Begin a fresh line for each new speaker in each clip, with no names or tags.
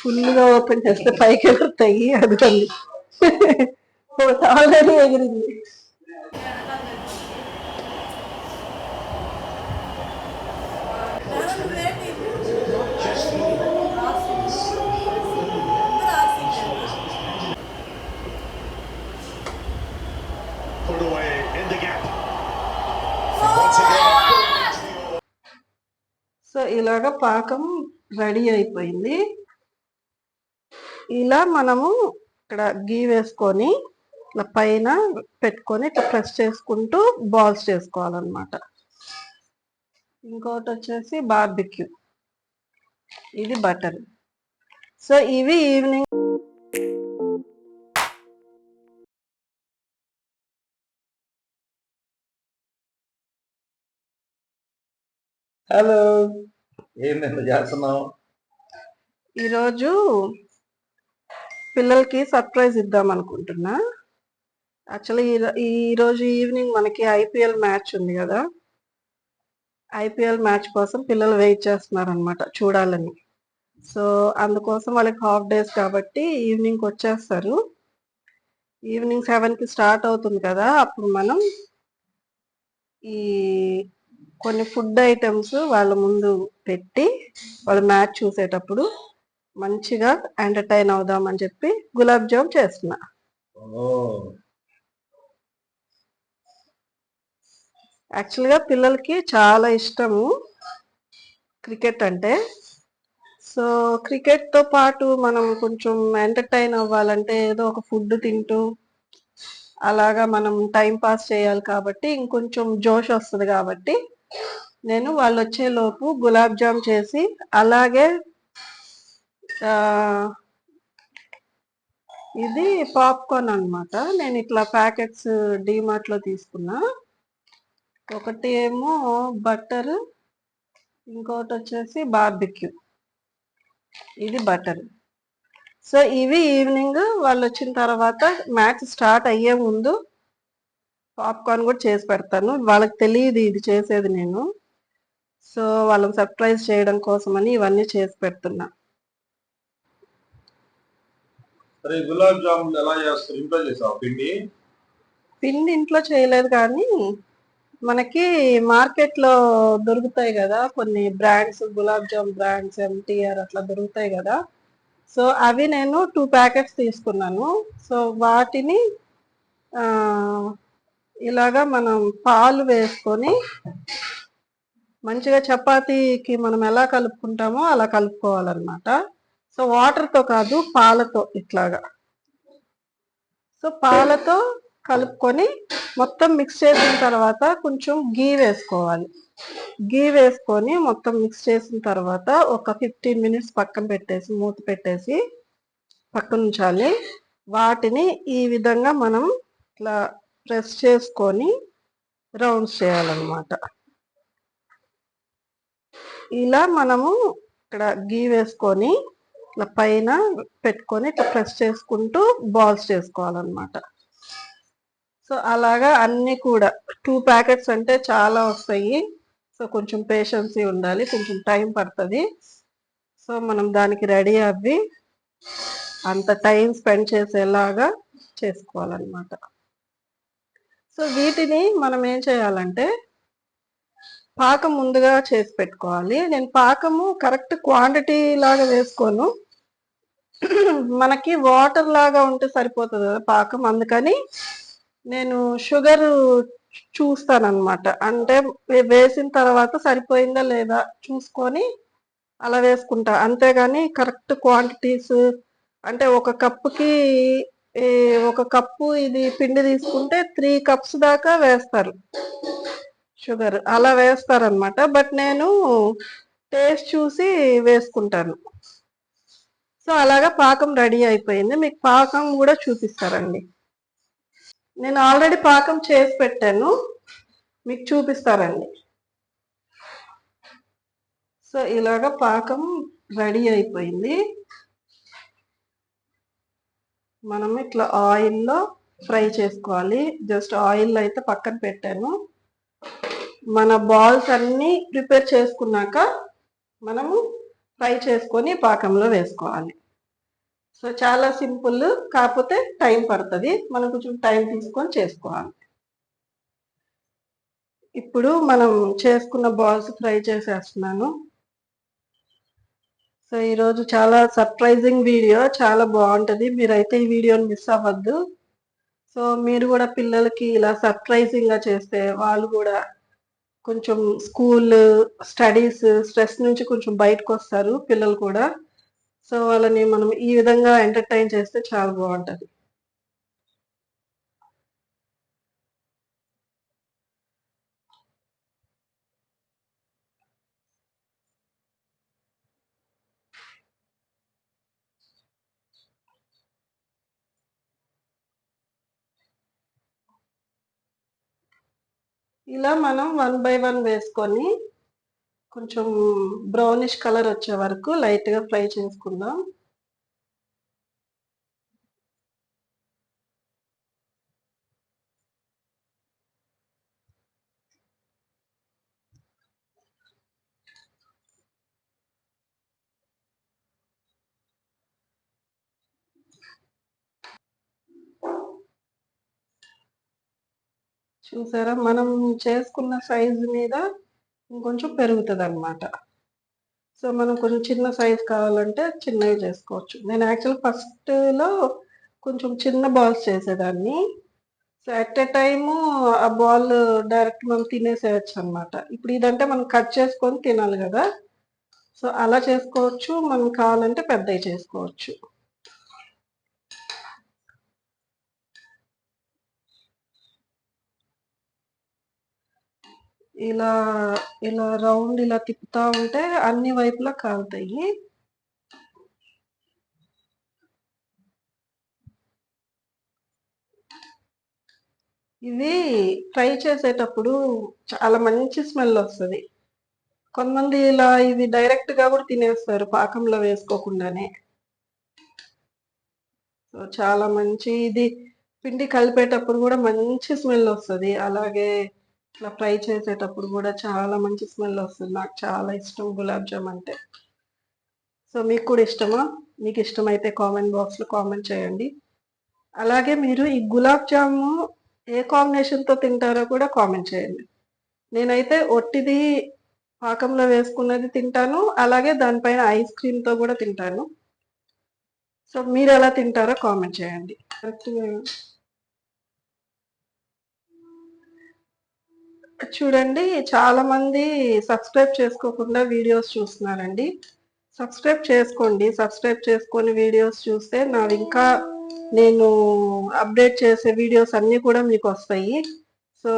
ఫుల్గా ఓపెన్ చేస్తే పైకి ఎగురుతాయి. అది ఆల్రెడీ ఎగిరింది. సో ఇలాగ పాకం రెడీ అయిపోయింది. ఇలా మనము ఇక్కడ గీ వేసుకొని ఇట్లా పైన పెట్టుకొని ఇట్లా ప్రెస్ చేసుకుంటూ బాల్స్ చేసుకోవాలన్నమాట. ఇంకోటి వచ్చేసి బార్బిక్యూ. ఇది బటర్. సో ఇవి ఈవినింగ్
హలో. ఎంత చేస్తున్నావు
ఈరోజు పిల్లలకి సర్ప్రైజ్ ఇద్దాం అనుకుంటున్నా. యాక్చువల్లీ ఈ రోజు ఈవినింగ్ మనకి ఐపీఎల్ మ్యాచ్ ఉంది కదా. ఐపీఎల్ మ్యాచ్ కోసం పిల్లలు వెయిట్ చేస్తున్నారు అనమాట చూడాలని. సో అందుకోసం వాళ్ళకి హాఫ్ డేస్ కాబట్టి ఈవినింగ్కి వచ్చేస్తారు. ఈవినింగ్ సెవెన్కి స్టార్ట్ అవుతుంది కదా. అప్పుడు మనం ఈ కొన్ని ఫుడ్ ఐటమ్స్ వాళ్ళ ముందు పెట్టి వాళ్ళు మ్యాచ్ చూసేటప్పుడు మంచిగా ఎంటర్టైన్ అవుదామని చెప్పి గులాబ్ జామ్ చేస్తున్నా. యాక్చువల్గా పిల్లలకి చాలా ఇష్టము క్రికెట్ అంటే. సో క్రికెట్తో పాటు మనం కొంచెం ఎంటర్టైన్ అవ్వాలంటే ఏదో ఒక ఫుడ్ తింటూ అలాగా మనం టైం పాస్ చేయాలి కాబట్టి ఇంకొంచెం జోష్ వస్తుంది కాబట్టి నేను వాళ్ళు వచ్చే లోపు గులాబ్ జామ్ చేసి అలాగే ఇది పాప్కార్న్ అన్నమాట. నేను ఇట్లా ప్యాకెట్స్ డీమార్ట్లో తీసుకున్నా. ఒకటి ఏమో బటర్ ఇంకోటి వచ్చేసి బార్బిక్యూ. ఇది బటర్ సో ఇవి ఈవినింగ్ వాళ్ళు వచ్చిన తర్వాత మ్యాచ్ స్టార్ట్ అయ్యే ముందు పాప్కార్న్ కూడా చేసి పెడతాను. వాళ్ళకి తెలియదు ఇది చేసేది నేను. సో వాళ్ళని సర్ప్రైజ్ చేయడం కోసమని ఇవన్నీ చేసి పెడుతున్నా.
సరే గులాబ్ జామున్ ఎలా చేస్తారు? ఇంట్లో చేసావు పిండి?
పిండి ఇంట్లో చేయలేదు కానీ మనకి మార్కెట్లో దొరుకుతాయి కదా. కొన్ని brands gulab jam brands MTR అట్లా దొరుకుతాయి కదా. సో అవి నేను టూ ప్యాకెట్స్ తీసుకున్నాను. సో వాటిని ఇలాగా మనం పాలు వేసుకొని మంచిగా చపాతీకి మనం ఎలా కలుపుకుంటామో అలా కలుపుకోవాలన్నమాట. సో వాటర్తో కాదు పాలతో ఇట్లాగా. సో పాలతో కలుపుకొని మొత్తం మిక్స్ చేసిన తర్వాత కొంచెం గీ వేసుకోవాలి. గీ వేసుకొని మొత్తం మిక్స్ చేసిన తర్వాత ఒక ఫిఫ్టీన్ మినిట్స్ పక్కన పెట్టేసి మూత పెట్టేసి పక్కన ఉంచాలి వాటిని ఈ విధంగా మనం ఇట్లా ప్రెస్ చేసుకొని రౌండ్స్ చేయాలన్నమాట. ఇలా మనము ఇక్కడ గీ వేసుకొని ఇట్లా పైన పెట్టుకొని ఇట్లా ప్రెస్ చేసుకుంటూ బాల్స్ చేసుకోవాలన్నమాట. సో అలాగా అన్ని కూడా టూ ప్యాకెట్స్ అంటే చాలా వస్తాయి. సో కొంచెం పేషెన్సీ ఉండాలి కొంచెం టైం పడుతుంది. సో మనం దానికి రెడీ అవ్వి అంత టైం స్పెండ్ చేసేలాగా చేసుకోవాలన్నమాట. సో వీటిని మనం ఏం చేయాలంటే పాకం ముందుగా చేసి పెట్టుకోవాలి. నేను పాకము కరెక్ట్ క్వాంటిటీ లాగా వేసుకోను. మనకి వాటర్ లాగా ఉంటే సరిపోతుంది కదా పాకం. అందుకని నేను షుగర్ చూస్తానన్నమాట. అంటే వేసిన తర్వాత సరిపోయిందా లేదా చూసుకొని అలా వేసుకుంటా. అంతేగాని కరెక్ట్ క్వాంటిటీస్ అంటే ఒక కప్పుకి ఒక కప్పు ఇది పిండి తీసుకుంటే త్రీ కప్స్ దాకా వేస్తారు షుగర్. అలా వేస్తారనమాట బట్ నేను టేస్ట్ చూసి వేసుకుంటాను. సో అలాగా పాకం రెడీ అయిపోయింది. మీకు పాకం కూడా చూపిస్తారండి. నేను ఆల్రెడీ పాకం చేసి పెట్టాను. మీకు చూపిస్తారండి. సో ఇలాగ పాకం రెడీ అయిపోయింది. మనం ఇట్లా ఆయిల్లో ఫ్రై చేసుకోవాలి. జస్ట్ ఆయిల్ అయితే పక్కన పెట్టాను. మన బాల్స్ అన్నీ ప్రిపేర్ చేసుకున్నాక మనము ఫ్రై చేసుకొని పాకంలో వేసుకోవాలి. సో చాలా సింపుల్ కాకపోతే టైం పడుతుంది. మనం కొంచెం టైం తీసుకొని చేసుకోవాలి. ఇప్పుడు మనం చేసుకున్న బాల్స్ ఫ్రై చేసేస్తున్నాను. సో ఈరోజు చాలా సర్ప్రైజింగ్ వీడియో చాలా బాగుంటుంది. మీరైతే ఈ వీడియోని మిస్ అవ్వద్దు. సో మీరు కూడా పిల్లలకి ఇలా సర్ప్రైజింగ్గా చేస్తే వాళ్ళు కూడా కొంచెం స్కూల్ స్టడీస్ స్ట్రెస్ నుంచి కొంచెం బయటకు వస్తారు పిల్లలు కూడా. సో వాళ్ళని మనం ఈ విధంగా ఎంటర్టైన్ చేస్తే చాలా బాగుంటది. ఇలా మనం వన్ బై వన్ వేసుకొని కొంచెం బ్రౌనిష్ కలర్ వచ్చే వరకు లైట్గా ఫ్రై చేసుకుందాం. చూసారా? మనం చేసుకున్న సైజు మీద ఇంకొంచెం పెరుగుతుంది అనమాట సో మనం కొంచెం చిన్న సైజ్ కావాలంటే చిన్నవి చేసుకోవచ్చు. నేను యాక్చువల్ ఫస్ట్లో కొంచెం చిన్న బాల్స్ చేసేదాన్ని. సో అట్ ఎ టైము ఆ బాల్ డైరెక్ట్ మనం తినేసేయచ్చు అనమాట ఇప్పుడు ఇదంటే మనం కట్ చేసుకొని తినాలి కదా. సో అలా చేసుకోవచ్చు. మనం కావాలంటే పెద్దవి చేసుకోవచ్చు. ఇలా ఇలా రౌండ్ ఇలా తిప్పుతా ఉంటే అన్ని వైపులా కాలుతాయి. ఇది ఫ్రై చేసేటప్పుడు చాలా మంచి స్మెల్ వస్తుంది. కొంతమంది ఇలా ఇది డైరెక్ట్గా కూడా తినేస్తారు పాకంలో వేసుకోకుండానే. సో చాలా మంచి ఇది పిండి కలిపేటప్పుడు కూడా మంచి స్మెల్ వస్తుంది. అలాగే ఇట్లా ఫ్రై చేసేటప్పుడు కూడా చాలా మంచి స్మెల్ వస్తుంది. నాకు చాలా ఇష్టం గులాబ్ జామ్ అంటే. సో మీకు కూడా ఇష్టమా? మీకు ఇష్టమైతే కామెంట్ బాక్స్లో కామెంట్ చేయండి. అలాగే మీరు ఈ గులాబ్ జాము ఏ కాంబినేషన్తో తింటారో కూడా కామెంట్ చేయండి. నేనైతే ఒట్టిది పాకంలో వేసుకున్నది తింటాను. అలాగే దానిపైన ఐస్ క్రీమ్తో కూడా తింటాను. సో మీరు ఎలా తింటారో కామెంట్ చేయండి. చూడండి చాలా మంది సబ్స్క్రైబ్ చేసుకోకుండా వీడియోస్ చూస్తున్నారండి. సబ్స్క్రైబ్ చేసుకోండి సబ్స్క్రైబ్ చేసుకొని వీడియోస్ చూస్తే నావి ఇంకా నేను అప్డేట్ చేసే వీడియోస్ అన్నీ కూడా మీకు వస్తాయి. సో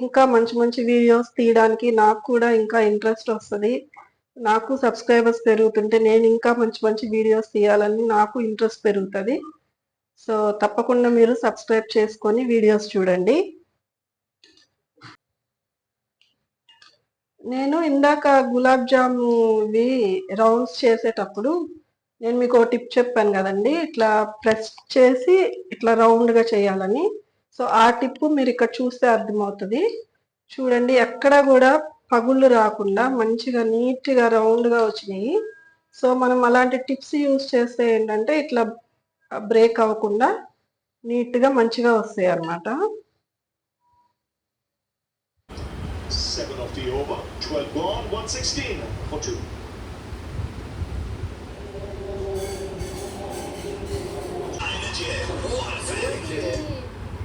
ఇంకా మంచి మంచి వీడియోస్ తీయడానికి నాకు కూడా ఇంకా ఇంట్రెస్ట్ వస్తుంది. నాకు సబ్స్క్రైబర్స్ పెరుగుతుంటే నేను ఇంకా మంచి మంచి వీడియోస్ తీయాలని నాకు ఇంట్రెస్ట్ పెరుగుతుంది. సో తప్పకుండా మీరు సబ్స్క్రైబ్ చేసుకొని వీడియోస్ చూడండి. నేను ఇందాక గులాబ్ జాముది రౌండ్స్ చేసేటప్పుడు నేను మీకు ఒక టిప్ చెప్పాను కదండి ఇట్లా ప్రెస్ చేసి ఇట్లా రౌండ్గా చేయాలని. సో ఆ టిప్ మీరు ఇక్కడ చూస్తే అర్థమవుతుంది. చూడండి ఎక్కడ కూడా పగుళ్ళు రాకుండా మంచిగా నీట్గా రౌండ్గా వచ్చినాయి. సో మనం అలాంటి టిప్స్ యూజ్ చేస్తే ఏంటంటే ఇట్లా బ్రేక్ అవ్వకుండా నీట్గా మంచిగా వస్తాయి అన్నమాట.
Seven off the over. 12 gone. 116 for two.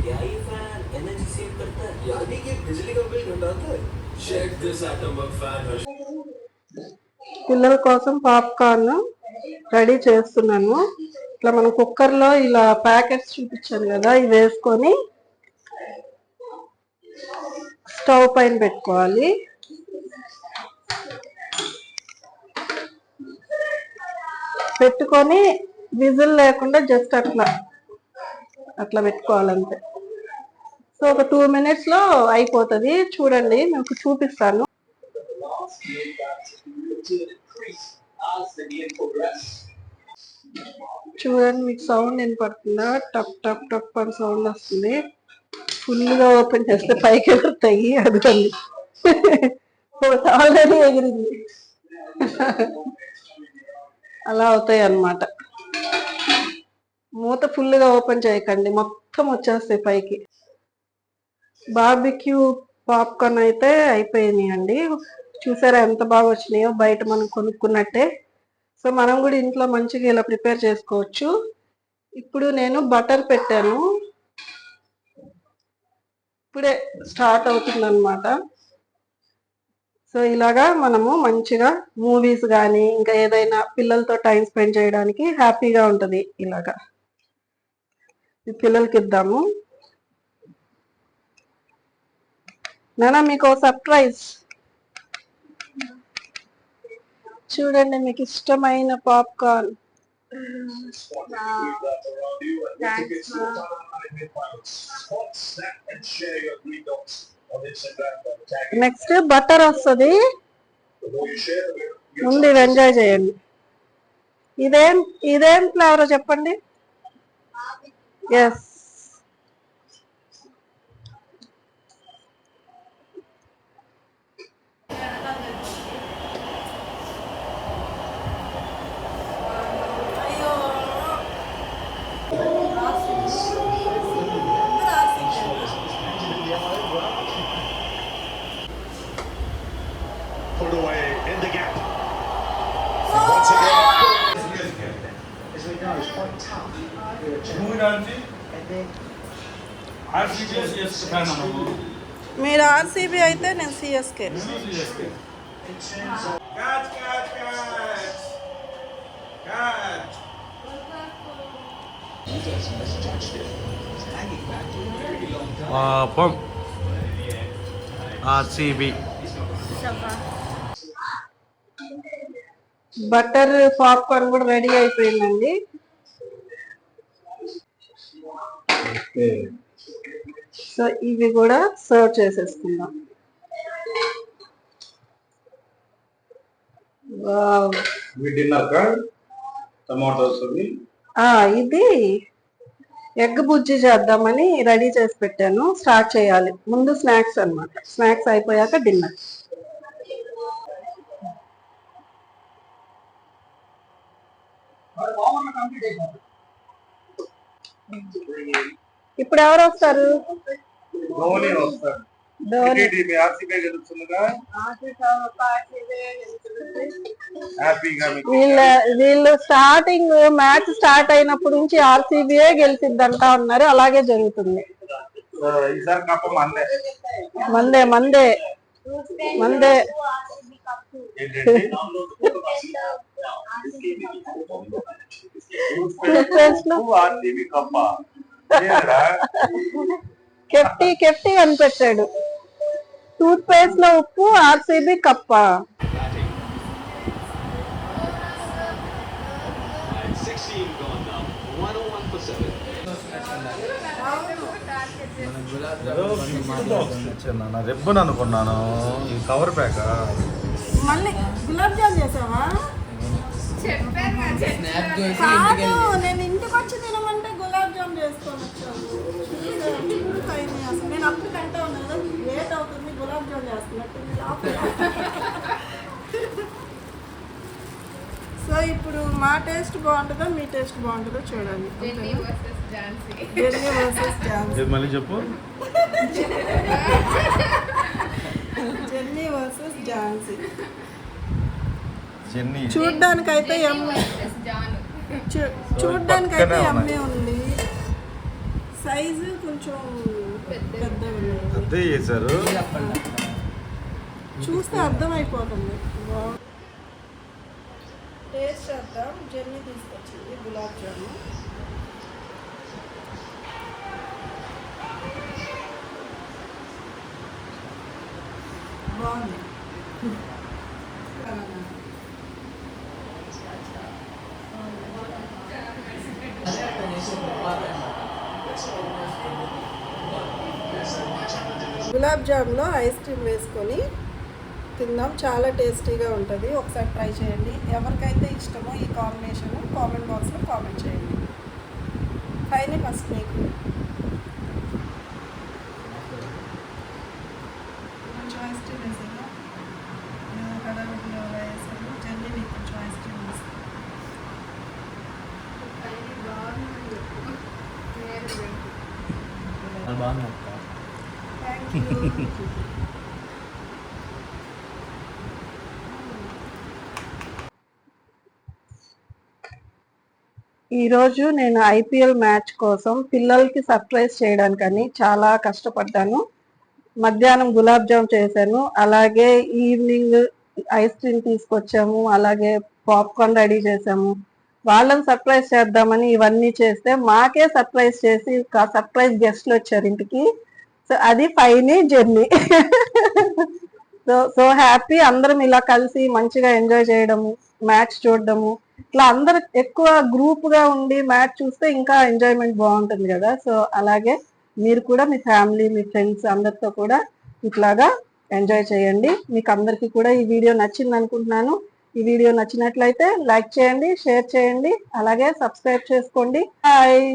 क्या ये फैन एनर्जी सेव करता है यानी कि बिजली का बिल घटाता है check this Atomberg fan
పిల్లల కోసం పాప్కార్న్ రెడీ చేస్తున్నాను ఇట్లా మనం కుక్కర్లో ఇలా ప్యాకెట్స్ చూపించాను కదా ఇవి వేసుకొని స్టవ్ పైన పెట్టుకోవాలి పెట్టుకొని విజిల్ లేకుండా జస్ట్ అట్లా అట్లా పెట్టుకోవాలంతే. సో ఒక టూ మినిట్స్లో అయిపోతుంది. చూడండి మీకు చూపిస్తాను. చూడండి మీకు సౌండ్ వినపడుతుందా? టప్ టప్ టప్ అని సౌండ్ వస్తుంది. ఫుల్గా ఓపెన్ చేస్తే పైకి ఎగురుతాయి అదిగోండి. ఆల్రెడీ ఎగిరింది. అలా అవుతాయి అన్నమాట మూత ఫుల్గా ఓపెన్ చేయకండి మొత్తం వచ్చేస్తాయి పైకి. బార్బిక్యూ పాప్కార్న్ అయితే అయిపోయినాయండి అండి. చూసారా ఎంత బాగా వచ్చినాయో? బయట మనం కొనుక్కున్నట్టే. సో మనం కూడా ఇంట్లో మంచిగా ఇలా ప్రిపేర్ చేసుకోవచ్చు. ఇప్పుడు నేను బటర్ పెట్టాను. ఇప్పుడే స్టార్ట్ అవుతుంది అనమాట సో ఇలాగా మనము మంచిగా మూవీస్ కానీ ఇంకా ఏదైనా పిల్లలతో టైం స్పెండ్ చేయడానికి హ్యాపీగా ఉంటుంది ఇలాగా. పిల్లలకి ఇద్దాము. నానా మీకు సర్ప్రైజ్ చూడండి మీకు ఇష్టమైన పాప్కార్న్
around
నెక్స్ట్ బటర్ వస్తుంది. ఉంది ఎంజాయ్ చేయండి. ఇదేం ఇదేం ఫ్లేవర్ చెప్పండి? ఎస్ మీరు ఆర్సీబీ అయితే నేను సిఎస్కే
పాపం ఆర్సీబీ
బటర్ పాప్కార్న్ కూడా రెడీ అయిపోయిందండి. సో ఇవి కూడా సర్వ్ చేసేసుకుందాం. ఇది ఎగ్ బుజ్జి చేద్దామని రెడీ చేసి పెట్టాను. స్టార్ట్ చేయాలి. ముందు స్నాక్స్ అన్నమాట. స్నాక్స్ అయిపోయాక డిన్నర్. ఇప్పుడు ఎవరు వస్తారు?
ధోని మీకు
వీళ్ళ వీళ్ళు స్టార్టింగ్ మ్యాచ్ స్టార్ట్ అయినప్పటి నుంచి ఆర్సీబీఏ గెలిచిద్దంటా ఉన్నారు. అలాగే జరుగుతుంది.
మందే.
మందే మందే. మందే. కెఫ్టీ కెఫ్టీ కనిపెట్టాడు టూత్ పేస్ట్లో ఉప్పు ఆర్సీబీ కప్ప.
And 16 gone now. 101 for 7.
రెబ్బన్ అనుకున్నాను. ఈ కవర్ ప్యాక్?
మళ్ళీ గులాబ్ జామ్ చేసావా? నేను ఇంటికి వచ్చి తినమంటే చేసుకొని వచ్చాను టైం అసలు నేను అప్పుడు కంటే ఉన్నాను కదా లేట్ అవుతుంది గులాబ్ జామ్ చేస్తున్నట్టు సో ఇప్పుడు మా టేస్ట్ బాగుంటుందో మీ టేస్ట్ బాగుంటుందో చూడండి
Jenny versus Jhansi
Jenny versus Jhansi
ఇది మళ్ళీ చెప్పు?
జెన్నీ. వర్సెస్ ఝాన్సీ చూడ్డానికైతే ఎం
వర్సెస్ జాను
చూ- చూడ్డానికైతే ఎమ్మె ఉంది. సైజు కొంచెం
అదే చేశారు?
చూస్తే అర్థమైపోతుంది. టేస్ట్ చేద్దాం. జర్నీ తీసుకొచ్చింది గులాబ్ జాము. బాగుంది. గులాబ్ జామ్లో ఐస్ క్రీమ్ వేసుకొని తిందాం. చాలా టేస్టీగా ఉంటుంది. ఒకసారి ట్రై చేయండి. ఎవరికైతే ఇష్టమో ఈ కాంబినేషన్ కామెంట్ బాక్స్లో కామెంట్ చేయండి. ఫైనల్ ఫస్ట్ మీకు కొంచెం ఐస్ క్రీమ్ వేసాను కడగలో వేసాను జల్లి మీకు కొంచెం ఐస్ క్రీమ్ వేసాను
బాగుంది
బాగుంది అక్క
ఈరోజు నేను ఐపీఎల్ మ్యాచ్ కోసం పిల్లలకి సర్ప్రైజ్ చేయడానికని చాలా కష్టపడ్డాను. మధ్యాహ్నం గులాబ్ జామ్ చేశాను. అలాగే ఈవినింగ్ ఐస్ క్రీమ్ తీసుకొచ్చాము. అలాగే పాప్కార్న్ రెడీ చేసాము వాళ్ళని సర్ప్రైజ్ చేద్దామని ఇవన్నీ చేస్తే మాకే సర్ప్రైజ్ చేసి సర్ప్రైజ్ గెస్ట్లు వచ్చారు ఇంటికి. సో అది ఫైనే జర్నీ. సో సో హ్యాపీ అందరం ఇలా కలిసి మంచిగా ఎంజాయ్ చేయడము మ్యాచ్ చూడడము. ఇట్లా అందరు ఎక్కువ గ్రూప్గా ఉండి మ్యాచ్ చూస్తే ఇంకా ఎంజాయ్మెంట్ బాగుంటుంది కదా. సో అలాగే మీరు కూడా మీ ఫ్యామిలీ మీ ఫ్రెండ్స్ అందరితో కూడా ఇట్లాగా ఎంజాయ్ చేయండి. మీకు అందరికీ కూడా ఈ వీడియో నచ్చింది అనుకుంటున్నాను. ఈ వీడియో నచ్చినట్లయితే లైక్ చేయండి షేర్ చేయండి అలాగే సబ్స్క్రైబ్ చేసుకోండి. హాయ్